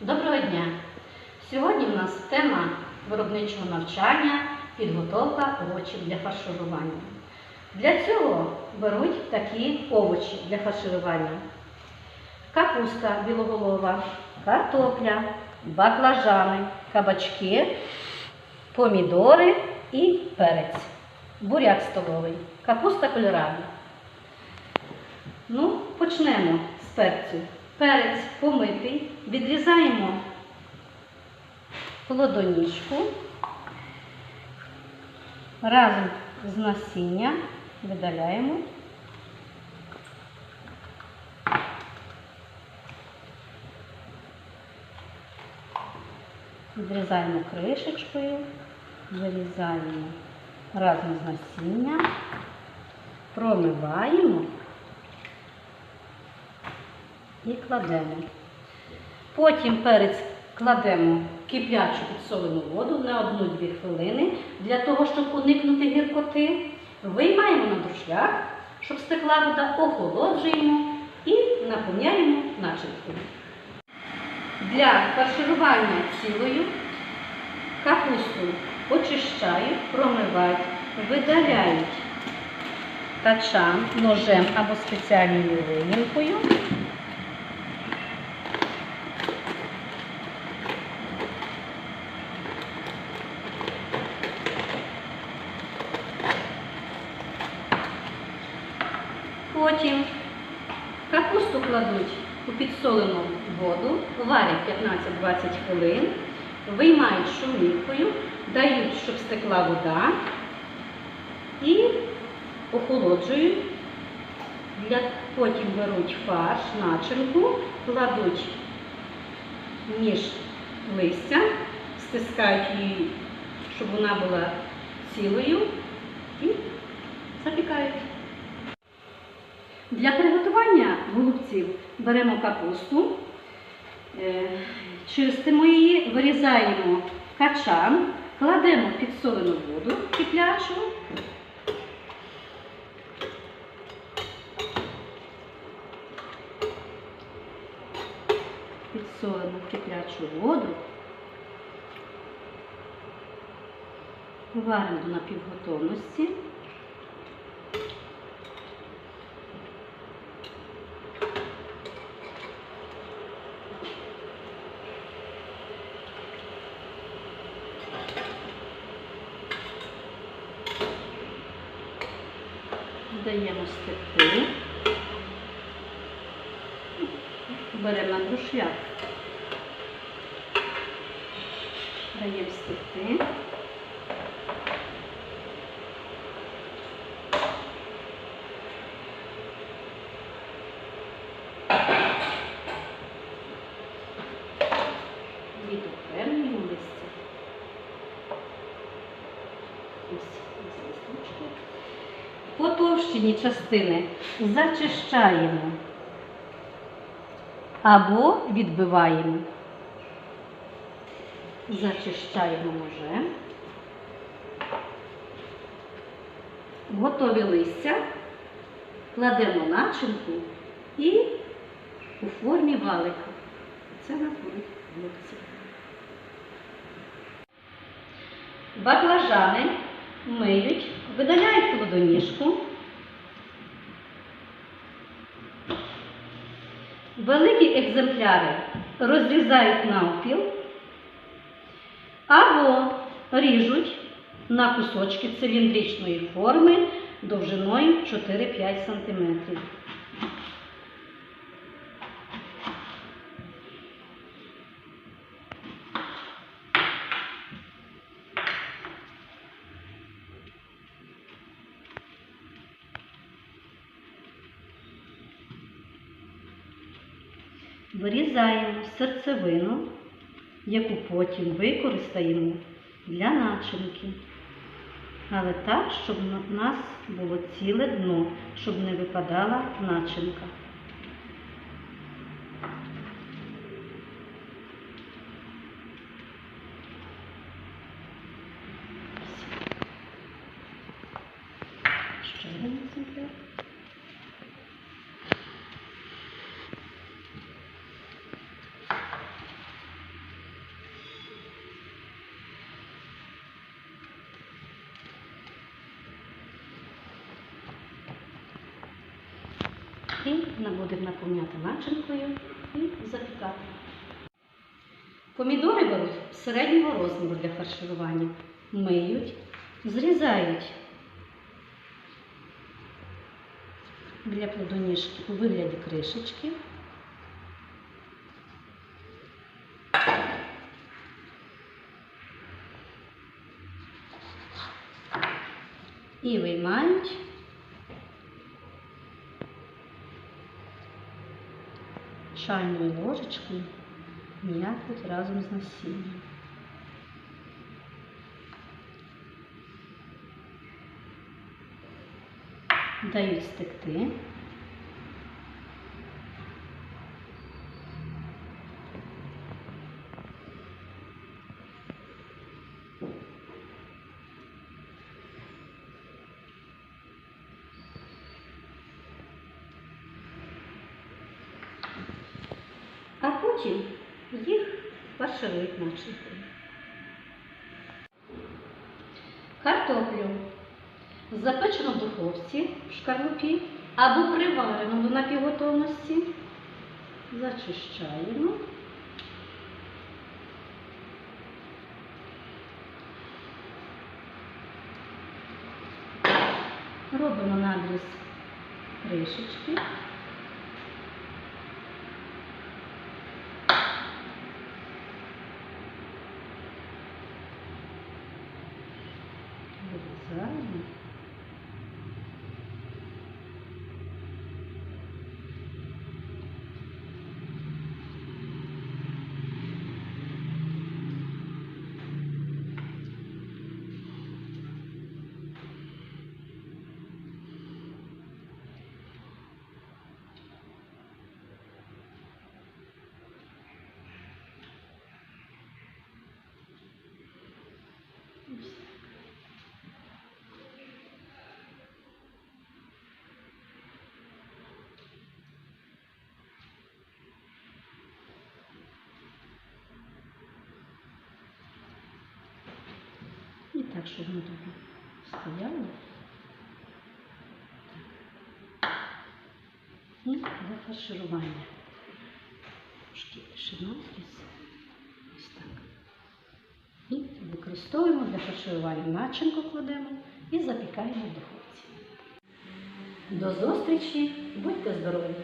Доброго дня! Сьогодні в нас тема виробничого навчання підготовка овочів для фарширування. Для цього беруть такі овочі для фарширування: капуста білоголова, картопля, баклажани, кабачки, помідори і перець, буряк столовий, капуста кольорова. Ну, почнемо з перцю. Перець помитий, відрізаємо плодоніжку разом з насіння видаляємо. Відрізаємо кришечкою, вирізаємо разом з насінням, промиваємо і кладемо. Потім перець кладемо в киплячу підсолену воду на 1-2 хвилини для того, щоб уникнути гіркоти. Виймаємо на друшляк, щоб стекла вода, охолоджуємо і наповняємо начинкою. Для фарширування цілою капусту очищають, промивають, видаляють тачан ножем або спеціальною виїмкою. Потім капусту кладуть у підсолену воду, варять 15-20 хвилин, виймають шумівкою, дають, щоб стекла вода і охолоджують. Потім беруть фарш, начинку, кладуть між листя, стискають її, щоб вона була цілою і запікають. Для приготування голубців беремо капусту, е, чистимо її, вирізаємо качан, кладемо підсолену воду киплячу. Підсолену киплячу воду. Варимо до напівготовності. Даємо стекти. Беремо на друшляк. Даємо стекти. Відокремлюємо листя. Ось, ось листочки. Потовщені частини зачищаємо або відбиваємо. Зачищаємо ножем. Готові листя кладемо начинку і у формі валика. Це нас. Баклажани миють, видаляють плодоніжку. Великі екземпляри розрізають навпіл або ріжуть на кусочки циліндричної форми довжиною 4-5 см. Вирізаємо серцевину, яку потім використаємо для начинки. Але так, щоб у нас було ціле дно, щоб не випадала начинка. Ще один екземпляр. І будемо наповняти начинкою і запікати. Помідори беруть середнього розміру для фарширування, миють, зрізають для плодоніжки у вигляді кришечки. І виймають чайною ложечкою м'якоть разом з насінням. Даю стекти. А потім їх фарширують начинкою. Картоплю запечено в духовці в шкарлупі або приварено до напівготовності. Зачищаємо. Робимо надріз кришечки. Вирізаємо. І так, щоб воно добре стояло. І для фарширування. Трошки надріз. Ось так. І використовуємо для фарширування начинку кладемо і запікаємо в духовці. До зустрічі! Будьте здорові!